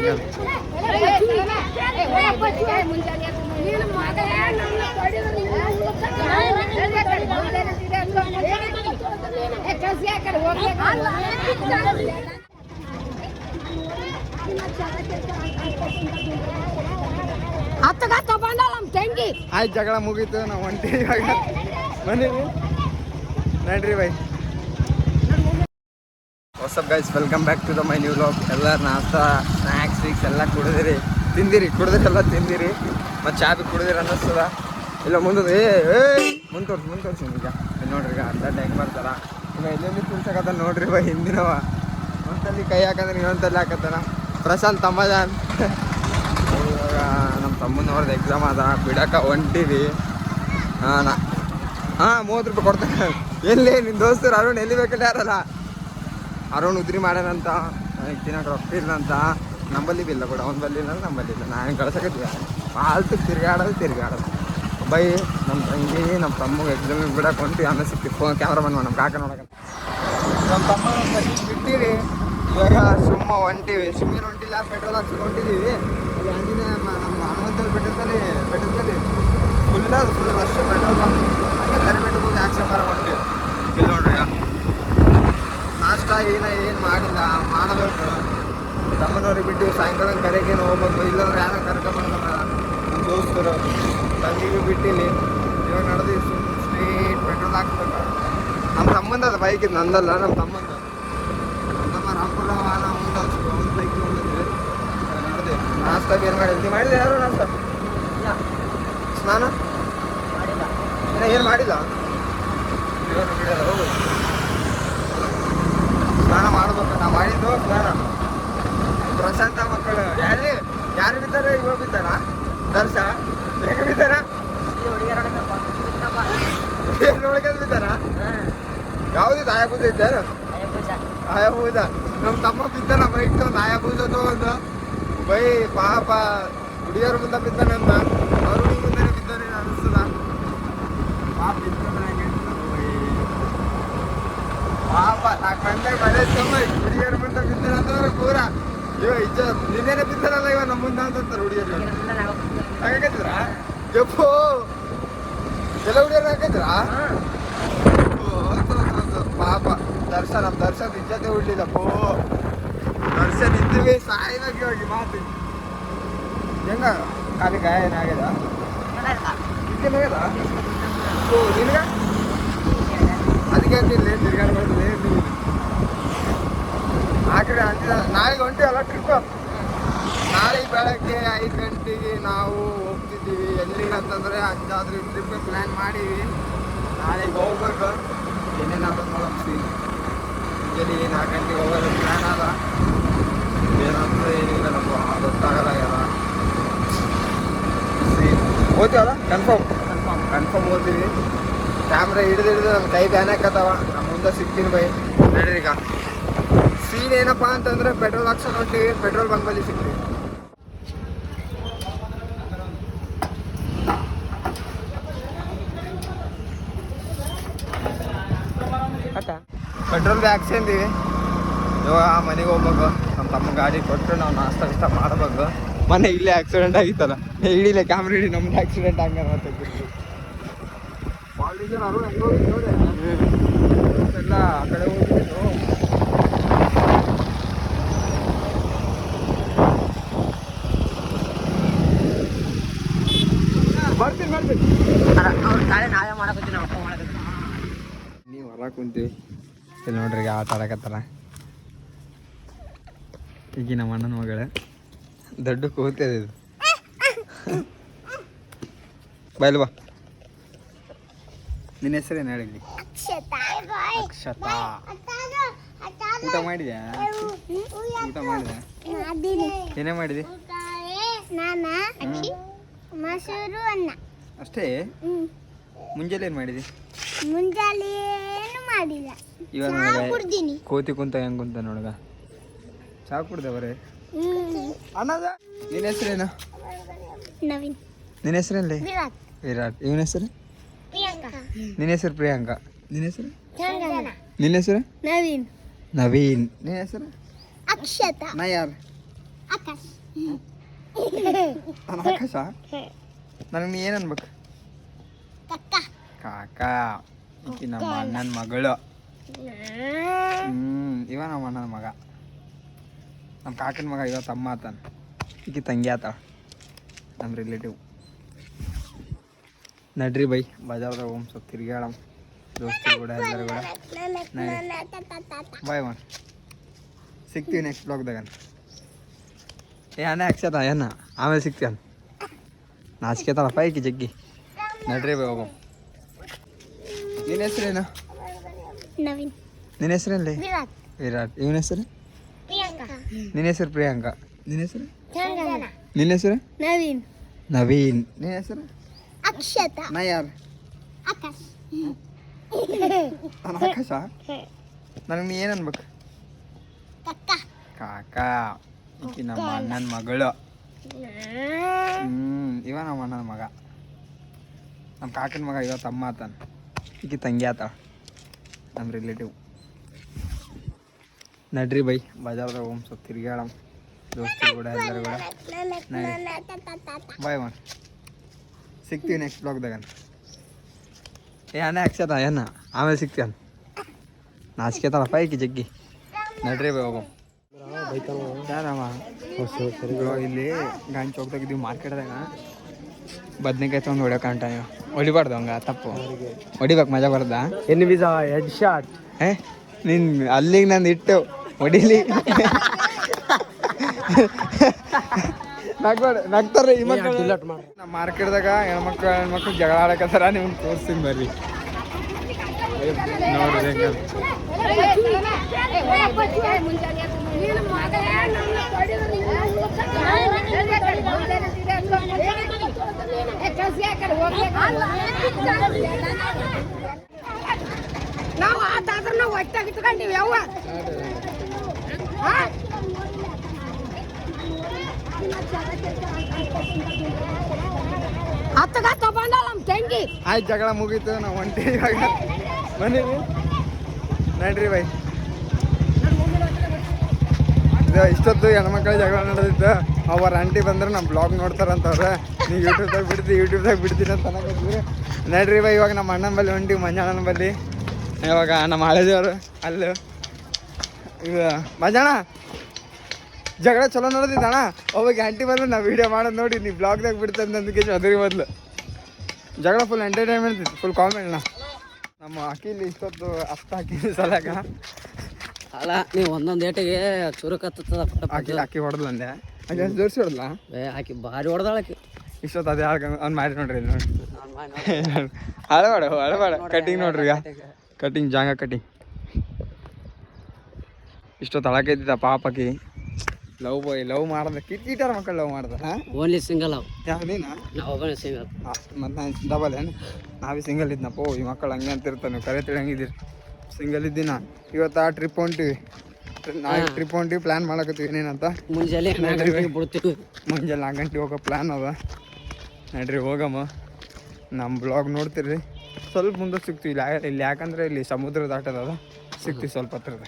ನಮ್ಮ ಆಯ್ತು ಜಗಳ ಮುಗೀತು ನಾವು ಹೊಂಟಿ ಇವಾಗ ಬಂದೀವಿ bye what's up guys welcome back to the my new vlog ಎಲ್ಲ ನಾಷ್ಟಾ ಸ್ನ್ಯಾಕ್ಸ್ ವೀಕ್ಸ್ ಎಲ್ಲ ಕುಡಿದಿರಿ ತಿಂದಿರಿ, ಕುಡಿದ್ರೆಲ್ಲ, ತಿಂದಿರಿ. ಮತ್ತು ಚಾ ಬಿ ಕುಡಿದಿರಿ ಅನ್ನಿಸ್ತದ. ಇಲ್ಲ ಮುಂದೆ ಏ ಏ ಮುಂದೆ ತೋರ್ಸಿ ಮುಂದೆ ತೋರಿಸಿ ಈಗ ನೋಡ್ರಿ, ಈಗ ಅರ್ಧ ಟೈಮ್ ಬರ್ತಾರ ಈಗ ಎಲ್ಲೆಲ್ಲಿ ಕುಲ್ಸಕತ್ತ ನೋಡ್ರಿ ಬಾ ಹಿಂದಿನವ. ಒಂದಲ್ಲಿ ಕೈ ಹಾಕಂದ್ರೆ ಇನ್ನೊಂದಲ್ಲಿ ಹಾಕತ್ತಾನ. ಪ್ರಶಾಂತ್, ತಮ್ಮಜಾನ್. ಇವಾಗ ನಮ್ಮ ತಮ್ಮನವ್ರದ್ದು ಎಕ್ಸಾಮ್ ಅದ. ಬಿಡಕ್ಕೆ ಹೊಂಟಿವಿ. ಹಾಂ, ನಾ ಹಾಂ, ಮೂವತ್ತು ರೂಪಾಯಿ ಕೊಡ್ತಾನೆ. ಎಲ್ಲಿ ನಿನ್ನ ದೋಸ್ತರು ಅರುಣ್ ಎಲ್ಲಿ ಬೇಕಲ್ಲ ಯಾರಲ್ಲ? ಅರುಣ್ ಉದ್ರಿ ಮಾಡ್ಯಾನಂತ ನನಗೆ ತಿನ್ನಕ್ಕೆ ರೊಕ್ಕ ಇಲ್ಲ ಅಂತ ನಂಬಲ್ಲಿ ಇಲ್ಲ ಕೂಡ, ಅವ್ನ ಬಲ್ಲಿ ಇಲ್ಲ ನಂಬಲ್ಲಿ ಇಲ್ಲ ನಾನು ಕಳ್ಸಕತ್ತೀವಿ ಆಲ್ತು ತಿರ್ಗಾಡೋದು ತಿರ್ಗಾಡೋದು. ಬೈ ನಮ್ಮ ತಂಗಿ ನಮ್ಮ ತಮ್ಮಗೆ ಎಕ್ಸಾಮಿಗೆ ಬಿಡಕ್ಕೆ ಹೊಂಟಿ, ಆಮೇಲೆ ಸಿಕ್ತಿ ಫೋನ್ ಕ್ಯಾಮ್ರಾ ಬಂದು ನಮ್ಮ ಕಾಕ ನೋಡಕ ನಮ್ಮ ತಮ್ಮ ಬಿಟ್ಟಿರಿ. ಇವಾಗ ಸುಮ್ಮ ಹೊಂಟಿವಿ. ಸುಮ್ಮನೆ ಹೊಂಟಿಲ್ಲ ಪೆಟ್ರೋಲ್ ಹಾಕ್ಸಿ ಹೊಂಟಿದ್ದೀವಿ ಅಲ್ಲಿ ಆಂಜನೇಯ ನಮ್ಮ ಹನುಮಂತಲ್ಲಿ ಬೆಟ್ಟದಲ್ಲಿ ಬೆಟ್ಟದಲ್ಲಿ ಫುಲ್ಲ ಫುಲ್ ರಶ್ ಪೆಟ್ರೋಲ್ ಆಕ್ಷನ್ ಬರ ಹೊಂಟಿವಿ ಇಲ್ಲಿ ನೋಡ್ರಿ ಏನ ಏನು ಮಾಡಿಲ್ಲ ಮಾಡಬೇಕು ತಮ್ಮನವ್ರಿಗೆ ಬಿಟ್ಟು ಸಾಯಂಕಾಲ ಕರೆಗೇನು ಹೋಗ್ಬೇಕು. ಇಲ್ಲಾಂದ್ರೆ ಯಾರ ಕರ್ಕೊಂಡ್ಬಂದ ನಮ್ಮ ದೋಸ್ತರು, ತಂಗಿಗೂ ಬಿಟ್ಟಿಲ್ಲಿ. ಇವಾಗ ನಡೆದು ಸ್ಟ್ರೀಟ್ ಪೆಟ್ರೋಲ್ ಹಾಕ್ಬೇಕು. ನಮ್ಮ ಸಂಬಂಧ ಅದು ಬೈಕ್ ಇದು, ನಂದಲ್ಲ, ನಮ್ಮ ತಮ್ಮಂದ. ನಮ್ಮ ರಾಮಪುರ ವಾಹನ ಮುಂದೆ ಒಂದು ಬೈಕ್ ಹೊಂದಿದ್ವಿ ನಡೆದೆ. ನಾಷ್ಟ ಏನು ಮಾಡಿದ್ವಿ ಮಾಡಿದೆ ಯಾರು ನಾಷ್ಟ? ಸ್ನಾನ? ಏನು ಮಾಡಿಲ್ಲ? ಇವಾಗ ಬಿಡೋದು ಹೋಗು ಸ್ನಾನ ಮಾಡ್ಬೇಕು ನಾ ಮಾಡಿದ್ದು ಸ್ನಾನ ಪ್ರಶಾಂತ ಮಕ್ಕಳು ಯಾರು ಯಾರು ಬಿದ್ದಾರ ಇವಾಗ ಬಿದ್ದಾರ ದರ್ಶ ಹೇಗೆ ಬಿದ್ದಾರ ಒಳಗೆ ಬಿದ್ದಾರ ಇದ್ದಾರ ಆಯಬೂಜ ನಮ್ಮ ತಮ್ಮ ಬಿದ್ದಾನ ಬೈಕ್ ತಗೊಂಡು ಆಯಬೂಜ ತಗೊಂಡು ಬೈ ಪಾಪ ಹುಡುಗಿಯರ ಮುಂದೆ ಬಿದ್ದಾನಂತ ಅವ್ರ ಮುಂದೆ ಬಿದ್ದಾನೆ ಅನಿಸ್ತದ. ಪಾಪ ಪಾಪ ನಾ ಕಂಡಾಗ ಮಳೆ ತಮ್ಮ ಹುಡುಗಿಯರ ಮುಂದೆ ಬಿದ್ದಾನ ಅಂತಂದ್ರೆ ಪೂರ ಇವ ಇಜ್ಜ ನಿನ್ನೇನೆ ಬಿದ್ದಾರಲ್ಲ ಇವ ನಮ್ಮ ಮುಂದೆ ಅಂತಂತಾರೆ ಹುಡುಗಿಯರು. ಹಾಗಾಗಿದ್ರ? ಯಪ್ಪೋ ಕೆಲವು ಹುಡುಗಿಯರು ಹಾಕಿದ್ರ ಪಾಪ, ದರ್ಶನ ನಮ್ಮ ದರ್ಶನ ಇಜ್ಜತೆ ಉಳ್ಳಿಲ್ಲಪ್ಪೋ ದರ್ಶನ ಇದ್ದೀವಿ, ಸಾಯಿನಾಗಿ ಹೋಗಿ ಮಾತು. ಹೆಂಗ? ಖಾಲಿ ಗಾಯ ಏನಾಗ್ಯದ ನಿನಗ? ಅದಕ್ಕೆ ಅಂತಿಲ್ಲ ಏನು ನೀವು ಆ ಕಡೆ ಅಂತಿಲ್ಲ ನಾಳೆಗೆ ಹೊಂಟಿವಲ್ಲ ಟ್ರಿಪ್ ನಾಳೆ ಬೆಳಗ್ಗೆ ಐದು ಗಂಟೆಗೆ ನಾವು ಹೋಗ್ತಿದ್ದೀವಿ. ಎಲ್ಲಿಗೆ ಅಂತಂದ್ರೆ ಅಂಜಾದ್ರಿ ಟ್ರಿಪ್ ಪ್ಲ್ಯಾನ್ ಮಾಡೀವಿ. ನಾಳೆಗೆ ಹೋಗ್ಬೇಕು. ಏನೇನು ಆಗೋದು ನೋಡಮ್ಸಿ ಮುಂಜಾನೆ ನಾಲ್ಕು ಗಂಟೆಗೆ ಹೋಗೋದು ಪ್ಲ್ಯಾನ್ ಅದ. ಏನಂತ ಏನಿಲ್ಲ ನಮ್ಗೆ ಗೊತ್ತಾಗಲ್ಲ ಯಾರ ಓದ್ತೀವಲ್ಲ ಕನ್ಫರ್ಮ್ ಕನ್ಫರ್ಮ್ ಕನ್ಫರ್ಮ್ ಓದ್ತೀವಿ ಕ್ಯಾಮ್ರಾ ಹಿಡಿದು ಹಿಡಿದು ನಮ್ಮ ಕೈ ಬ್ಯಾನ್ ಹಾಕತ್ತವ. ನಮ್ಮ ಮುಂದೆ ಸಿಗ್ತೀನಿ ಬೈ. ನಡೀರಿ ಈಗ. ಸೀನ್ ಏನಪ್ಪ ಅಂತಂದ್ರೆ ಪೆಟ್ರೋಲ್ ಹಾಕ್ಸೋಕೆ ಹೊಂಟಿವಿ ಪೆಟ್ರೋಲ್ ಬಂಕ್ ಬಲ್ಲಿ ಸಿಗ್ತೀವಿ ಪೆಟ್ರೋಲ್ ಬಿ ಇವಾಗ ಇವಾಗ ಮನೆಗೆ ಹೋಗ್ಬೇಕು. ನಮ್ಮ ತಮ್ಮ ಗಾಡಿ ಕೊಟ್ಟು ನಾವು ನಾಷ್ಟ ಇಷ್ಟ ಮಾಡ್ಬೇಕು. ಮನೆ ಇಲ್ಲೇ ಆಕ್ಸಿಡೆಂಟ್ ಆಗಿತ್ತಲ್ಲ. ಇಡೀಲೇ ಕ್ಯಾಮ್ರಿ ಹಿಡಿ ನಮ್ದು ಆಕ್ಸಿಡೆಂಟ್ ಹಂಗ ಮತ್ತೆ ಎಲ್ಲ ಆ ಕಡೆ ಬರ್ತೀನಿ ಬರ್ತೀನಿ. ನೀವು ಹೊರ ಕುಂತೀವಿ. ಇಲ್ಲಿ ನೋಡ್ರಿ ಈಗ ಆಟ ಆಡಕತ್ತಾರ. ಈಗ ನಮ್ಮ ಅಣ್ಣನ ಮಗಳ ದೊಡ್ಡ ಕೂತದ ಇದು. ಬೈಲ್ ಬಾ. ನಿನ್ನ ಹೆಸರೇನು ಹೇಳಿದ್ವಿ ಅಕ್ಷತಾ. ಊಟ ಮಾಡಿದ್ಯಾ? ಊಟ ಮಾಡಿದೆ ಏನೇ ಮಾಡಿದೆ? ಅಷ್ಟೇ. ಮುಂಜಾನೆ ಏನು ಮಾಡಿದಿ? ಮುಂಜಾನೆ ಮಾಡಿಲ್ಲ. ಇವಾಗ ಕುಡ್ದೀನಿ. ಕೋತಿ ಕುಂತ ಹೆಂಗ್ ಕುಂತ ನೋಡಗ? ಚಾ ಕುಡ್ದೆ ಬರೇ. ಅನ್ನದ ನಿನ್ನ ಹೆಸರೇನು? ನವೀನ್. ನಿನ್ನ ಹೆಸರಲ್ಲಿ ವಿರಾಟ್. ವಿರಾಟ್. ಇವನ ಹೆಸರು? ನಿನ್ನ ಹೆಸರು ಪ್ರಿಯಾಂಕಾ. ನಿನ್ನ ಹೆಸರು? ನಿನ್ನ ಹೆಸರು? ನವೀನ್. ನವೀನ್. ನಿನ್ನ ಹೆಸರು? ಅಕ್ಷತ. ನಾ ಯಾರು? ಆಕಾಶ್. ನಾನು ಆಕಾಶ? ನನಗೆ ನೀ ಏನು ಅನ್ಬೇಕು? ಕಾಕ. ಈಕಿ ನಮ್ಮ ಅಣ್ಣನ ಮಗಳು. ಹ್ಞೂ ಇವ ನಮ್ಮ ಅಣ್ಣನ ಮಗ. ನಮ್ಮ ಕಾಕನ ಮಗ ಇವ ತಮ್ಮ ಆತಾನ. ಈಕಿ ತಂಗಿ ಆತಾಳ ನಮ್ಮ ರಿಲೇಟಿವ್ ನಡ್ರಿ ಬೈ ಬಜಾರ್ದಾಗ ಹೋಗಿ ಸ್ವಲ್ಪ ತಿರ್ಗಾಡಮ್ ದೋಸ್ತರು ಕೂಡ ಎಲ್ಲರೂ ಕೂಡ. ಬಾಯ್ ಮನ್ ಸಿಗ್ತೀವಿ ನೆಕ್ಸ್ಟ್ ಬ್ಲಾಗ್ದಾಗ ಏ ಅಣ್ಣ ಅಕ್ಷತ ಏನ ಆಮೇಲೆ ಸಿಗ್ತೀವಿ ನಾಚಿಕೆ ತಳಪ್ಪ ಈಕಿ ಜಗ್ಗಿ. ನಡ್ರಿ ಬೈ ಹೋಗಮ್. ನಿನ್ನ ಹೆಸರೇನು? ನವೀನ್. ನಿನ್ನ ಹೆಸರಲ್ಲಿ ವಿರಾಟ್. ವಿರಾಟ್. ಇವನ ಹೆಸರು? ನಿನ್ನ ಹೆಸರು ಪ್ರಿಯಾಂಕ. ನಿನ್ನ ಹೆಸರು? ನಿನ್ನ ಹೆಸರು? ನವೀನ್. ನವೀನ್. ನಿನ್ನ ಹೆಸರು? ಅಕ್ಷತಾ. ನಾ ಯಾರು? ಆಕಾಶ್. ನಾನು ಆಕಾಶ? ನನಗೆ ನೀ ಏನು ಅನ್ಬೇಕು? ಕಾಕಾ. ಕಾಕ. ಈಕಿ ನಮ್ಮ ಅಣ್ಣನ ಮಗಳು. ಹ್ಞೂ ಇವ ನಮ್ಮ ಅಣ್ಣನ ಮಗ. ನಮ್ಮ ಕಾಕನ ಮಗ ಇವ ತಮ್ಮ ಆತಾನ. ಈಕಿ ತಂಗಿ ಆತ. ನಮ್ಮ ರಿಲೇಟಿವ್ ನಡ್ರಿ ಬೈ, ಬಜಾರ್ದಾಗ ಹೋಮ್ ಸ್ವಲ್ಪ ತಿರ್ಗಾಡಮ್ ದೋಸ್ತರು ಕೂಡ ಎಲ್ಲರೂ ಕೂಡ. ಬಾಯ್ ಮನ್. ಸಿಗ್ತೀವಿ ನೆಕ್ಸ್ಟ್ ಬ್ಲಾಗ್ದಾಗ ಏ, ಅಣ್ಣ ಅಕ್ಷತ ಏನ? ಆಮೇಲೆ ಸಿಗ್ತೀವಿ ನಾಚಿಕೆ ತಳಪ್ಪ ಈಕಿ ಜಗ್ಗಿ. ನಡ್ರಿ ಬೈ ಹೋಗಮ್ ಇಲ್ಲಿ ಗಾಂಜಿ ಚೌಕ್ದಾಗ ಇದೀವಿ ಮಾರ್ಕೆಟ್ದಾಗ. ಬದ್ನಿಕಾಯಿ ತೊಗೊಂಡು ಹೊಡ್ಯೋ ಕಾಣ್ಟ ನೀವು ಹೊಡಿಬಾರ್ದು ಹಂಗ ತಪ್ಪು ಹೊಡಿಬೇಕು ಮಜಾ ಬರ್ದ ಎನ್ ಬೀಜ ಹೆಡ್ ಶಾಟ್ ಏ ನಿನ್ ಅಲ್ಲಿಗೆ ನಂದು ಇಟ್ಟು ಹೊಡಿಲಿ ನಗ್ಬೇಡ ನಗ್ತಾರೆ ಈ ಮಕ್ಕಳು ನಮ್ಮ ಮಾರ್ಕೆಟ್ದಾಗ ಹೆಣ್ಮಕ್ಳು ಹೆಣ್ಮಕ್ಳು ಜಗಳ ಆಡಕತ್ತಾರ ನಿಮ್ಗೆ ತೋರಿಸ್ತೀನಿ ಬರ್ರಿ ನೋಡ್ರಿ ನಾವು ಆತಾದ್ರೂ ನಾವು ಒಟ್ಟಾಗಿ ಇಟ್ಕೊಂಡಿವಿ ನಮ್ಮ ತಂಗಿ. ಆಯ್ತು, ಜಗಳ ಮುಗೀತು, ನಾವು ಒಂಟಿ ಇವಾಗ. ಬಂದೀವಿ ನಡ್ರಿ ಬೈ ಇಷ್ಟೊತ್ತು ಹೆಣ್ಮಕ್ಳು ಜಗಳ ನಡೆದಿತ್ತು. ಅವ್ರ ಆಂಟಿ ಬಂದ್ರೆ ನಮ್ಮ ಬ್ಲಾಗ್ ನೋಡ್ತಾರಂತವ್ರೆ. ನೀವು ಯೂಟ್ಯೂಬ್ದಾಗ ಬಿಡ್ತಿ ಯೂಟ್ಯೂಬ್ದಾಗ ಬಿಡ್ತೀನಿ ಅಂತ ಅನ್ನಕತ್ತಿದ್ರು. ನಡ್ರಿ ಬಾ ಇವಾಗ ನಮ್ಮ ಅಣ್ಣನ ಬಲ್ಲಿ ಹೊಂಟಿವಿ ಮಂಜಾಣನ ಬಲ್ಲಿ. ಇವಾಗ ನಮ್ಮ ಹಳೆದವರು ಅಲ್ಲಿ. ಇದು ಮಂಜಾಣ ಜಗಳ ಚಲೋ ನಡೆದಿದ್ದಣ್ಣ ಅವಾಗ ಆಂಟಿ ಬಂದ್ರೆ ನಾವು ವೀಡಿಯೋ ಮಾಡೋದು ನೋಡಿ ನೀವು ಬ್ಲಾಗ್ದಾಗ ಬಿಡ್ತಂತ ಅಂದಕ್ಕೆ ಅದ್ರಿ ಮೊದಲು. ಜಗಳ ಫುಲ್ ಎಂಟರ್ಟೈನ್ಮೆಂಟ್ ಇತ್ತು ಫುಲ್ ಕಾಮಿಡಿನ ನಮ್ಮ ಅಕ್ಕಿಲಿ ಇಷ್ಟೊತ್ತು ಅಷ್ಟ ಹಾಕಿ ಸಲಾಗ. ಅಲ್ಲ ನೀವು ಒಂದೊಂದು ಏಟಿಗೆ ಚುರುಕತ್ತದ ಅಕ್ಕಿ ಅಕ್ಕಿ ಹೊಡೆದ್ಲಂದೆ ಅಕ್ಕಿ ಜೋರಿಸಿ ಜೋರ್ಸಿ ಏ ಆಕಿ ಭಾರಿ ಹೊಡೆದಾಳಕಿ ಇಷ್ಟೊತ್ತು ಅದೇ ಹೇಳ್ಕೊಂಡು ಅವ್ನು ಮಾಡಿ ನೋಡ್ರಿ ಹಳಬೇಡ ಹಳಬೇಡ ಕಟಿಂಗ್ ನೋಡ್ರಿ. ಈಗ. ಕಟಿಂಗ್ ಜಾಂಗ ಕಟಿಂಗ್ ಇಷ್ಟೊತ್ತು ಅಳಕೈತಿದ್ದ ಪಾಪಕಿ ಲವ್ ಬಾಯ್ ಲವ್ ಮಾಡ್ದ. ಕಿಟ್ ಮಕ್ಕಳು ಲವ್ ಮಾಡ್ದ ಓನ್ಲಿ ಸಿಂಗಲ್ ಅವ್. ಯಾವ ನೀನಾ? ನಾವು ಒಬ್ಬನೇ ಸಿಂಗಲ್ ಮತ್ತು ನಾನು ಡಬಲ್ ಏನು? ನಾವೇ ಸಿಂಗಲ್ ಇದ್ನಪ್ಪ. ಓ ಈ ಮಕ್ಕಳು ಹಂಗೆ ಅಂತಿರ್ತಾನೆ. ಕರೆ ತಿಳಂಗಿದ್ದೀರಿ. ಸಿಂಗಲ್ ಇದ್ದೀನ ಇವತ್ತು ಆ ಟ್ರಿಪ್ ಹೊಂಟಿವಿ. ನಾಳೆ ಟ್ರಿಪ್ ಹೊಂಟಿವಿ. ಪ್ಲ್ಯಾನ್ ಮಾಡಕತ್ತೀವಿ ಏನೇನಂತ? ಮುಂಜಾನೆ ಗಂಟೆಗೆ ಮುಂಜಾನೆ ನಾಲ್ಕು ಗಂಟೆ ಹೋಗೋ ಪ್ಲ್ಯಾನ್ ಅದ. ನಡ್ರಿ ಹೋಗಮ್ಮ. ನಮ್ಮ ಬ್ಲಾಗ್ ನೋಡ್ತೀರಿ ಸ್ವಲ್ಪ ಮುಂದೆ ಸಿಗ್ತೀವಿ ಇಲ್ಲಿ ಇಲ್ಲಿ ಯಾಕಂದ್ರೆ ಇಲ್ಲಿ ಸಮುದ್ರ ದಾಟದ ಸಿಗ್ತೀವಿ ಸ್ವಲ್ಪ ಹತ್ರದ.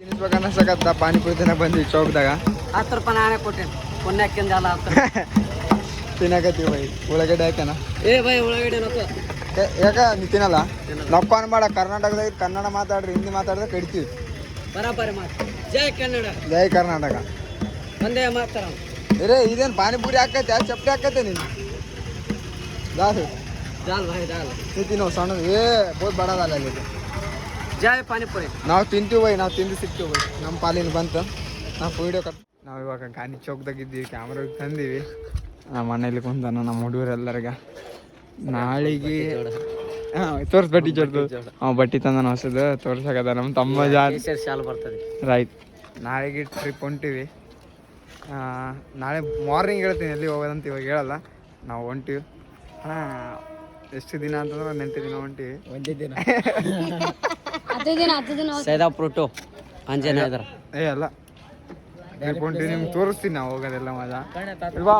ತಿನ್ನಿಸ್ಬೇಕು ಅನ್ನಿಸಕತ್ತ ಪಾನಿಪುರಿ ದಿನ ಬಂದ್ವಿ ಚೌಕ್ದಾಗ. ಹತ್ತು ರೂಪಾಯಿ ನಾನೇ ಕೊಟ್ಟೇನೆ. ಪುಣ್ಯಕ್ಕಿಂದ ಅಲ್ಲ ತಿನ್ನಕತ್ತೀವಿ ಬೈ. ಉಳ್ಳಾಗಡ್ಡೆ ಹಾಕ್ಯಾನ? ಏ ಬೈ ಉಳ್ಳಾಗಡ್ಡೆ ನಕ್ಕು ಯಾಕೆ ನೀ ತಿನ್ನಲ್ಲ? ನಪ್ಪ ಅನ್ಬೇಡ ಕರ್ನಾಟಕದಾಗ ಕನ್ನಡ ಮಾತಾಡ್ರಿ ಹಿಂದಿ ಮಾತಾಡಿದ್ರೆ ಕಡಿತೀವಿ. ಬರಾಬರಿ ಮಾತು. ಜೈ ಕನ್ನಡ. ಜೈ ಕರ್ನಾಟಕ. ಒಂದೇ ಮಾತಾರ. ಇರೇ ಇದೇನು ಪಾನಿಪುರಿ ಹಾಕೈತೆ ಚಪ್ಪಿ ಚಪ್ಪಲಿ ಹಾಕೈತೆ ನೀನು? ದಾಲ್ ಭಾಯ್ ದಾಲ್ ನೀ ತಿನ್ನೋ ಸಣ್ಣ ಏ ಬೋದ್ ಬಡದಲ್ಲ ಅಲ್ಲಿ ಜೈ ಪಾನಿಪುರಿ. ನಾವು ತಿಂತೀವಿ ಬೈ ನಾವು ತಿಂದು ಸಿಗ್ತೀವಿ ಬೈ. ನಮ್ಮ ಪಾಲಿನ ಬಂತು. ನಾವು ವಿಡಿಯೋ ಕಟ್ ನಾವು ಇವಾಗ ಗಾನಿ ಚೌಕ್ದಾಗ ಇದ್ದೀವಿ ಕ್ಯಾಮ್ರಾ ತಂದೀವಿ. ನಮ್ಮ ಮನೇಲಿ ಕುಂತಾನ ನಮ್ಮ ಹುಡುಗರೆಲ್ಲರಿಗ. ನಾಳೆಗೆ ಹಾಂ ತೋರ್ಸ್ ಬಟ್ಟಿ ಚೋರ್ದು ಹಾಂ ಬಟ್ಟಿ ತಂದ ಹೊಸದು ತೋರ್ಸಕದ ನಮ್ಮ ತಮ್ಮ ಜಾಸ್ತಿ ಶಾಲ್ ಬರ್ತದೆ. ರೈಟ್ ನಾಳೆಗೆ ಟ್ರಿಪ್ ಹೊಂಟಿವಿ. ನಾಳೆ ಮಾರ್ನಿಂಗ್ ಹೇಳ್ತೀನಿ ಎಲ್ಲಿ ಹೋಗೋದಂತ ಇವಾಗ ಹೇಳಲ್ಲ. ನಾವು ಹೊಂಟಿವಿ. ಅಣ್ಣ ಎಷ್ಟು ದಿನ ಅಂತಂದ್ರೆ ನೆಂಟು ದಿನ ಹೊಂಟಿವಿ ಒಂದೇ ದಿನ. ಹತ್ತು ದಿನ ಹತ್ತು ದಿನ ಸೈದಾ ಫ್ರೂಟು ಅಂಜನೇ ಇದ್ರ. ಏ ಅಲ್ಲ. ಹೊಂಟಿ ನಿಮ್ಗೆ ತೋರಿಸ್ತೀನಿ ನಾವು ಹೋಗೋದೆಲ್ಲ ಮಜಾ ಇಲ್ವಾ?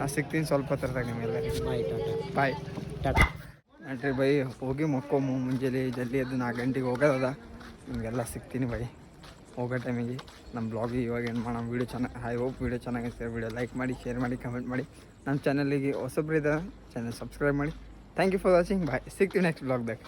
ನಾ ಸಿಗ್ತೀನಿ ಸ್ವಲ್ಪ ಹತ್ರದಾಗ ನಿಮಗೆಲ್ಲ. ಬಾಯ್ ಟಾಟಾ. ನಟ್ರಿ ಬೈ ಹೋಗಿ ಮಕ್ಕೊಮ್ಮು ಮುಂಜಾನೆ ಜಲ್ದಿ ಅದು ನಾಲ್ಕು ಗಂಟೆಗೆ ಹೋಗೋದದ. ನಿಮಗೆಲ್ಲ ಸಿಗ್ತೀನಿ ಬೈ. ಹೋಗೋ ಟೈಮಿಗೆ ನಮ್ಮ ಬ್ಲಾಗ್ ಇವಾಗ ಏನು ಮಾಡೋಣ. ವೀಡಿಯೋ ಚೆನ್ನಾಗಿ ಐ ಹೋಪ್ ವೀಡಿಯೋ ಚೆನ್ನಾಗಿರುತ್ತೆ. ವೀಡಿಯೋ ಲೈಕ್ ಮಾಡಿ ಶೇರ್ ಮಾಡಿ ಕಮೆಂಟ್ ಮಾಡಿ. ನಮ್ಮ ಚಾನಲಿಗೆ ಹೊಸೊಬ್ಬರಿದ್ದಾರೆ ಚಾನಲ್ ಸಬ್ಸ್ಕ್ರೈಬ್ ಮಾಡಿ. Thank you for watching bye ಸಿಗ್ತೀವಿ next ಬ್ಲಾಗ್ದಾಗ